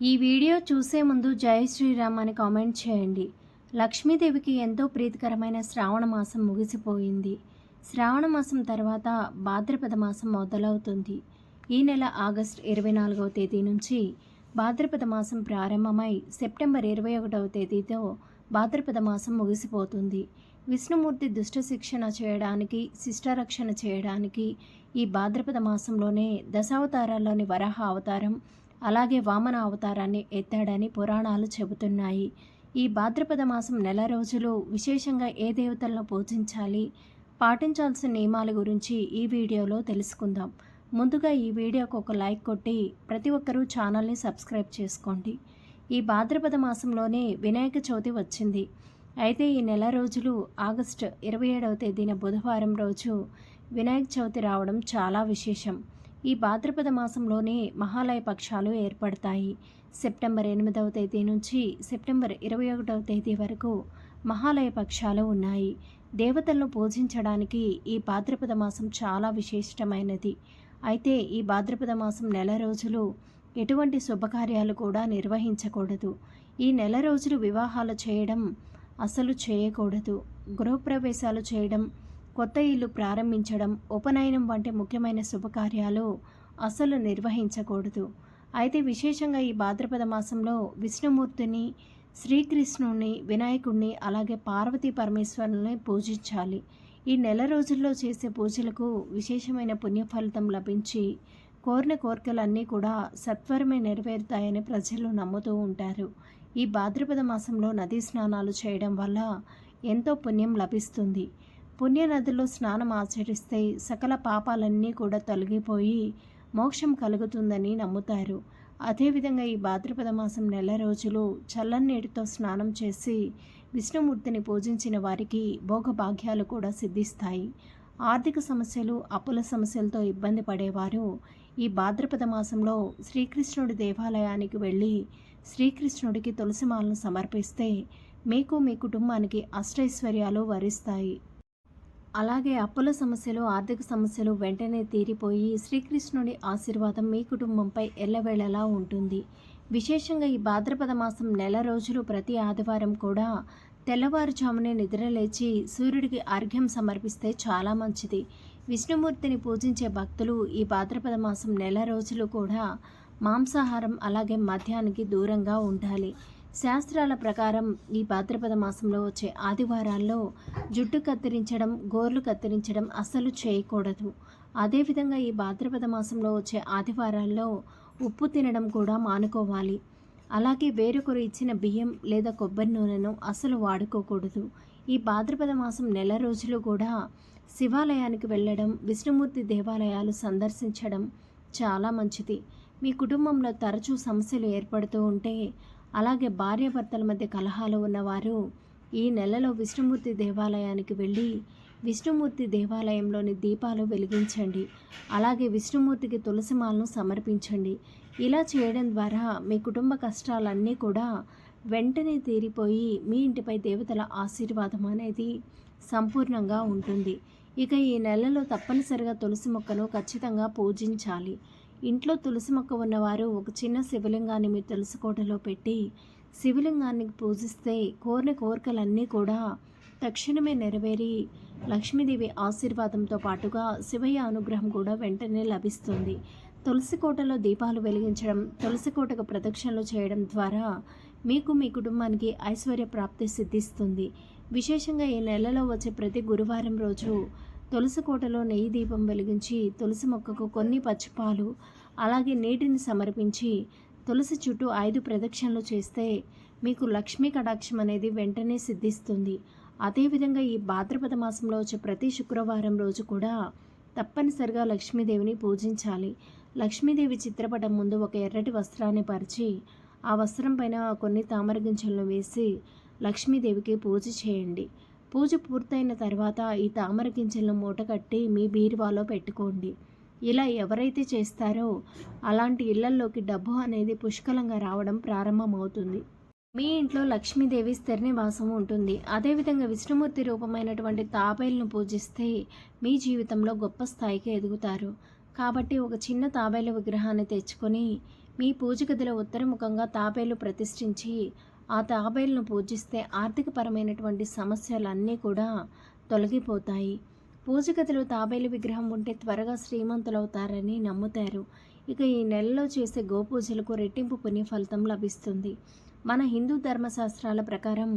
ఈ వీడియో చూసే ముందు జై శ్రీరామ్ అని కామెంట్ చేయండి. లక్ష్మీదేవికి ఎంతో ప్రీతికరమైన శ్రావణ మాసం ముగిసిపోయింది. శ్రావణ మాసం తర్వాత భాద్రపద మాసం మొదలవుతుంది. ఈ నెల ఆగస్ట్ ఇరవై నాలుగవ తేదీ నుంచి భాద్రపద మాసం ప్రారంభమై సెప్టెంబర్ ఇరవై ఒకటవ తేదీతో భాద్రపద మాసం ముగిసిపోతుంది. విష్ణుమూర్తి దుష్ట శిక్షణ చేయడానికి శిష్టరక్షణ చేయడానికి ఈ భాద్రపద మాసంలోనే దశావతారాల్లోని వరాహ అవతారం అలాగే వామన అవతారాన్ని ఎత్తాడని పురాణాలు చెబుతున్నాయి. ఈ భాద్రపద మాసం నెల రోజులు విశేషంగా ఏ దేవతలను పూజించాలి? పాటించాల్సిన నియమాల గురించి ఈ వీడియోలో తెలుసుకుందాం. ముందుగా ఈ వీడియోకు ఒక లైక్ కొట్టి ప్రతి ఒక్కరూ ఛానల్ని సబ్స్క్రైబ్ చేసుకోండి. ఈ భాద్రపద మాసంలోనే వినాయక చవితి వచ్చింది. అయితే ఈ నెల రోజులు ఆగస్టు ఇరవై ఏడవ తేదీన బుధవారం రోజు వినాయక చవితి రావడం చాలా విశేషం. ఈ భాద్రపద మాసంలోనే మహాలయ పక్షాలు ఏర్పడతాయి. సెప్టెంబర్ ఎనిమిదవ తేదీ నుంచి సెప్టెంబర్ ఇరవై ఒకటవ తేదీ వరకు మహాలయ పక్షాలు ఉన్నాయి. దేవతలను పూజించడానికి ఈ భాద్రపద మాసం చాలా విశిష్టమైనది. అయితే ఈ భాద్రపద మాసం నెల రోజులు ఎటువంటి శుభకార్యాలు కూడా నిర్వహించకూడదు. ఈ నెల రోజులు వివాహాలు చేయడం అసలు చేయకూడదు. గృహప్రవేశాలు చేయడం కొత్త ఇల్లు ప్రారంభించడం ఉపనయనం వంటి ముఖ్యమైన శుభకార్యాలు అసలు నిర్వహించకూడదు. అయితే విశేషంగా ఈ భాద్రపద మాసంలో విష్ణుమూర్తిని శ్రీకృష్ణుని వినాయకుడిని అలాగే పార్వతీ పరమేశ్వరుని పూజించాలి. ఈ నెల రోజుల్లో చేసే పూజలకు విశేషమైన పుణ్యఫలితం లభించి కోరిన కోరికలన్నీ కూడా సత్వరమే నెరవేరుతాయని ప్రజలు నమ్ముతూ ఉంటారు. ఈ భాద్రపద మాసంలో నదీ స్నానాలు చేయడం వల్ల ఎంతో పుణ్యం లభిస్తుంది. పుణ్య నదిలో స్నానం ఆచరిస్తే సకల పాపాలన్నీ కూడా తొలగిపోయి మోక్షం కలుగుతుందని నమ్ముతారు. అదేవిధంగా ఈ భాద్రపద మాసం నెల రోజులు చల్లని నీటితో స్నానం చేసి విష్ణుమూర్తిని పూజించిన వారికి భోగభాగ్యాలు కూడా సిద్ధిస్తాయి. ఆర్థిక సమస్యలు అప్పుల సమస్యలతో ఇబ్బంది పడేవారు ఈ భాద్రపద మాసంలో శ్రీకృష్ణుడి దేవాలయానికి వెళ్ళి శ్రీకృష్ణుడికి తులసిమాలను సమర్పిస్తే మీకు మీ కుటుంబానికి అష్టైశ్వర్యాలు వరిస్తాయి. అలాగే అప్పుల సమస్యలు ఆర్థిక సమస్యలు వెంటనే తీరిపోయి శ్రీకృష్ణుడి ఆశీర్వాదం మీ కుటుంబంపై ఎల్లవేళలా ఉంటుంది. విశేషంగా ఈ భాద్రపద మాసం నెల రోజులు ప్రతి ఆదివారం కూడా తెల్లవారుజామునే నిద్రలేచి సూర్యుడికి అర్ఘ్యం సమర్పిస్తే చాలా మంచిది. విష్ణుమూర్తిని పూజించే భక్తులు ఈ భాద్రపద మాసం నెల రోజులు కూడా మాంసాహారం అలాగే మద్యానికి దూరంగా ఉండాలి. శాస్త్రాల ప్రకారం ఈ భాద్రపద మాసంలో వచ్చే ఆదివారాల్లో జుట్టు కత్తిరించడం గోర్లు కత్తిరించడం అస్సలు చేయకూడదు. అదేవిధంగా ఈ భాద్రపద మాసంలో వచ్చే ఆదివారాల్లో ఉప్పు తినడం కూడా మానుకోవాలి. అలాగే వేరొకరు ఇచ్చిన బియ్యం లేదా కొబ్బరి నూనెను అసలు వాడుకోకూడదు. ఈ భాద్రపద మాసం నెల రోజులు కూడా శివాలయానికి వెళ్ళడం విష్ణుమూర్తి దేవాలయాలు సందర్శించడం చాలా మంచిది. మీ కుటుంబంలో తరచూ సమస్యలు ఏర్పడుతూ ఉంటే అలాగే భార్యాభర్తల మధ్య కలహాలు ఉన్నవారు ఈ నెలలో విష్ణుమూర్తి దేవాలయానికి వెళ్ళి విష్ణుమూర్తి దేవాలయంలోని దీపాలు వెలిగించండి. అలాగే విష్ణుమూర్తికి తులసిమాలను సమర్పించండి. ఇలా చేయడం ద్వారా మీ కుటుంబ కష్టాలన్నీ కూడా వెంటనే తీరిపోయి మీ ఇంటిపై దేవతల ఆశీర్వాదం అనేది సంపూర్ణంగా ఉంటుంది. ఇక ఈ నెలలో తప్పనిసరిగా తులసి మొక్కను ఖచ్చితంగా పూజించాలి. ఇంట్లో తులసి మొక్క ఉన్నవారు ఒక చిన్న శివలింగాన్ని మీ తులసి కోటలో పెట్టి శివలింగాన్ని పూజిస్తే కోరిన కోరికలన్నీ కూడా తక్షణమే నెరవేరి లక్ష్మీదేవి ఆశీర్వాదంతో పాటుగా శివయ్య అనుగ్రహం కూడా వెంటనే లభిస్తుంది. తులసి కోటలో దీపాలు వెలిగించడం తులసి కోటకు ప్రదక్షిణలు చేయడం ద్వారా మీకు మీ కుటుంబానికి ఐశ్వర్య ప్రాప్తి సిద్ధిస్తుంది. విశేషంగా ఈ నెలలో వచ్చే ప్రతి గురువారం రోజు తులసి కోటలో నెయ్యి దీపం వెలిగించి తులసి మొక్కకు కొన్ని పచ్చిపాలు అలాగే నీటిని సమర్పించి తులసి చుట్టూ ఐదు ప్రదక్షిణలు చేస్తే మీకు లక్ష్మీ కటాక్షం అనేది వెంటనే సిద్ధిస్తుంది. అదేవిధంగా ఈ భాద్రపద మాసంలో వచ్చే ప్రతి శుక్రవారం రోజు కూడా తప్పనిసరిగా లక్ష్మీదేవిని పూజించాలి. లక్ష్మీదేవి చిత్రపటం ముందు ఒక ఎర్రటి వస్త్రాన్ని పరిచి ఆ వస్త్రం పైన కొన్ని తామర గింజలను వేసి లక్ష్మీదేవికి పూజ చేయండి. పూజ పూర్తయిన తర్వాత ఈ తామర గింజలను మూట కట్టి మీ బీరువాలో పెట్టుకోండి. ఇలా ఎవరైతే చేస్తారో అలాంటి ఇళ్ళల్లోకి డబ్బు అనేది పుష్కలంగా రావడం ప్రారంభమవుతుంది. మీ ఇంట్లో లక్ష్మీదేవి స్థిరనివాసం ఉంటుంది. అదేవిధంగా విష్ణుమూర్తి రూపమైనటువంటి తాబేలను పూజిస్తే మీ జీవితంలో గొప్ప స్థాయికి ఎదుగుతారు. కాబట్టి ఒక చిన్న తాబేలు విగ్రహాన్ని తెచ్చుకొని మీ పూజ గదిలో ఉత్తరముఖంగా తాబేలు ప్రతిష్ఠించి ఆ తాబేలును పూజిస్తే ఆర్థికపరమైనటువంటి సమస్యలన్నీ కూడా తొలగిపోతాయి. పూజ గదిలో తాబేలు విగ్రహం ఉంటే త్వరగా శ్రీమంతులవుతారని నమ్ముతారు. ఇక ఈ నెలలో చేసే గోపూజలకు రెట్టింపు పుణ్య ఫలితం లభిస్తుంది. మన హిందూ ధర్మశాస్త్రాల ప్రకారం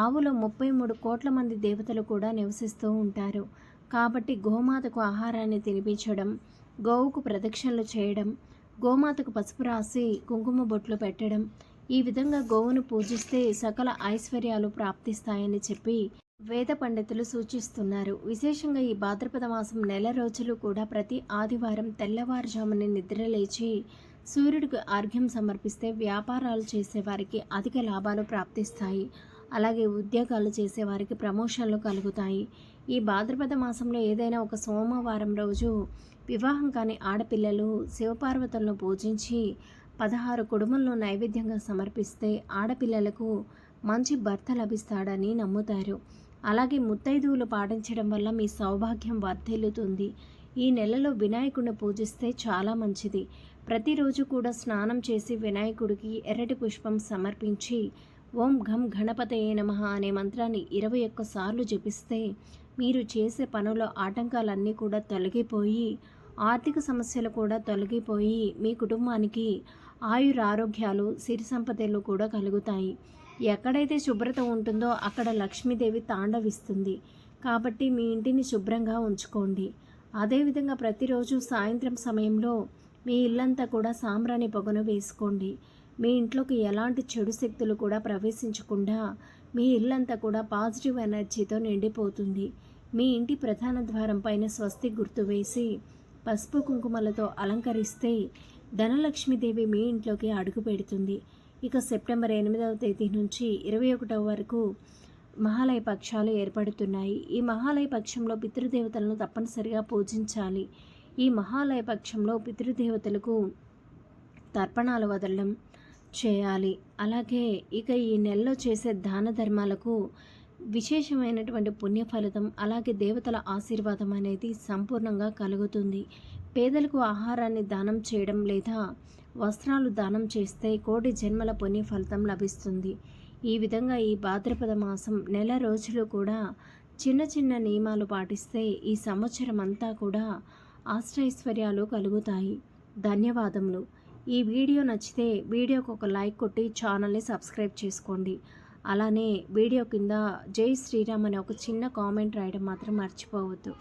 ఆవులో ముప్పై మూడు కోట్ల మంది దేవతలు కూడా నివసిస్తూ ఉంటారు. కాబట్టి గోమాతకు ఆహారాన్ని తినిపించడం గోవుకు ప్రదక్షిణలు చేయడం గోమాతకు పసుపు రాసి కుంకుమ బొట్లు పెట్టడం ఈ విధంగా గోవును పూజిస్తే సకల ఐశ్వర్యాలు ప్రాప్తిస్తాయని చెప్పి వేద పండితులు సూచిస్తున్నారు. విశేషంగా ఈ భాద్రపద మాసం నెల రోజులు కూడా ప్రతి ఆదివారం తెల్లవారుజామున నిద్రలేచి సూర్యుడికి అర్ఘ్యం సమర్పిస్తే వ్యాపారాలు చేసేవారికి అధిక లాభాలు ప్రాప్తిస్తాయి. అలాగే ఉద్యోగాలు చేసేవారికి ప్రమోషన్లు కలుగుతాయి. ఈ భాద్రపద మాసంలో ఏదైనా ఒక సోమవారం రోజు వివాహం కాని ఆడపిల్లలు శివపార్వతులను పూజించి పదహారు కుటుంబంలో నైవేద్యంగా సమర్పిస్తే ఆడపిల్లలకు మంచి భర్త లభిస్తాడని నమ్ముతారు. అలాగే ముత్తైదువులు పాటించడం వల్ల మీ సౌభాగ్యం వర్ధిల్లుతుంది. ఈ నెలలో వినాయకుడిని పూజిస్తే చాలా మంచిది. ప్రతిరోజు కూడా స్నానం చేసి వినాయకుడికి ఎర్రటి పుష్పం సమర్పించి ఓం ఘం గణపతయే నమ అనే మంత్రాన్ని ఇరవై ఒక్కసార్లు జపిస్తే మీరు చేసే పనుల ఆటంకాలన్నీ కూడా తొలగిపోయి ఆర్థిక సమస్యలు కూడా తొలగిపోయి మీ కుటుంబానికి ఆయురారోగ్యాలు సిరి సంపదలు కూడా కలుగుతాయి. ఎక్కడైతే శుభ్రత ఉంటుందో అక్కడ లక్ష్మీదేవి తాండవిస్తుంది. కాబట్టి మీ ఇంటిని శుభ్రంగా ఉంచుకోండి. అదేవిధంగా ప్రతిరోజు సాయంత్రం సమయంలో మీ ఇల్లంతా కూడా సాంబ్రాణి పొగను వేసుకోండి. మీ ఇంట్లోకి ఎలాంటి చెడు శక్తులు కూడా ప్రవేశించకుండా మీ ఇల్లంతా కూడా పాజిటివ్ ఎనర్జీతో నిండిపోతుంది. మీ ఇంటి ప్రధాన ద్వారం పైన స్వస్తి గుర్తు వేసి పసుపు కుంకుమలతో అలంకరిస్తే ధనలక్ష్మీదేవి మీ ఇంట్లోకి అడుగు పెడుతుంది. ఇక సెప్టెంబర్ ఎనిమిదవ తేదీ నుంచి ఇరవై ఒకటవ వరకు మహాలయ పక్షాలు ఏర్పడుతున్నాయి. ఈ మహాలయ పక్షంలో పితృదేవతలను తప్పనిసరిగా పూజించాలి. ఈ మహాలయ పక్షంలో పితృదేవతలకు తర్పణాలు వదలడం చేయాలి. అలాగే ఇక ఈ నెలలో చేసే దాన ధర్మాలకు విశేషమైనటువంటి పుణ్య ఫలితం అలాగే దేవతల ఆశీర్వాదం అనేది సంపూర్ణంగా కలుగుతుంది. పేదలకు ఆహారాన్ని దానం చేయడం లేదా వస్త్రాలు దానం చేస్తే కోటి జన్మల పుణ్య ఫలితం లభిస్తుంది. ఈ విధంగా ఈ భాద్రపద మాసం నెల రోజులు కూడా చిన్న చిన్న నియమాలు పాటిస్తే ఈ సంవత్సరం అంతా కూడా ఆశ్రైశ్వర్యాలు కలుగుతాయి. ధన్యవాదములు. ఈ వీడియో నచ్చితే వీడియోకు ఒక లైక్ కొట్టి ఛానల్ని సబ్స్క్రైబ్ చేసుకోండి. అలానే వీడియో కింద జై శ్రీరామ్ అనే ఒక చిన్న కామెంట్ రాయడం మాత్రం మర్చిపోవద్దు.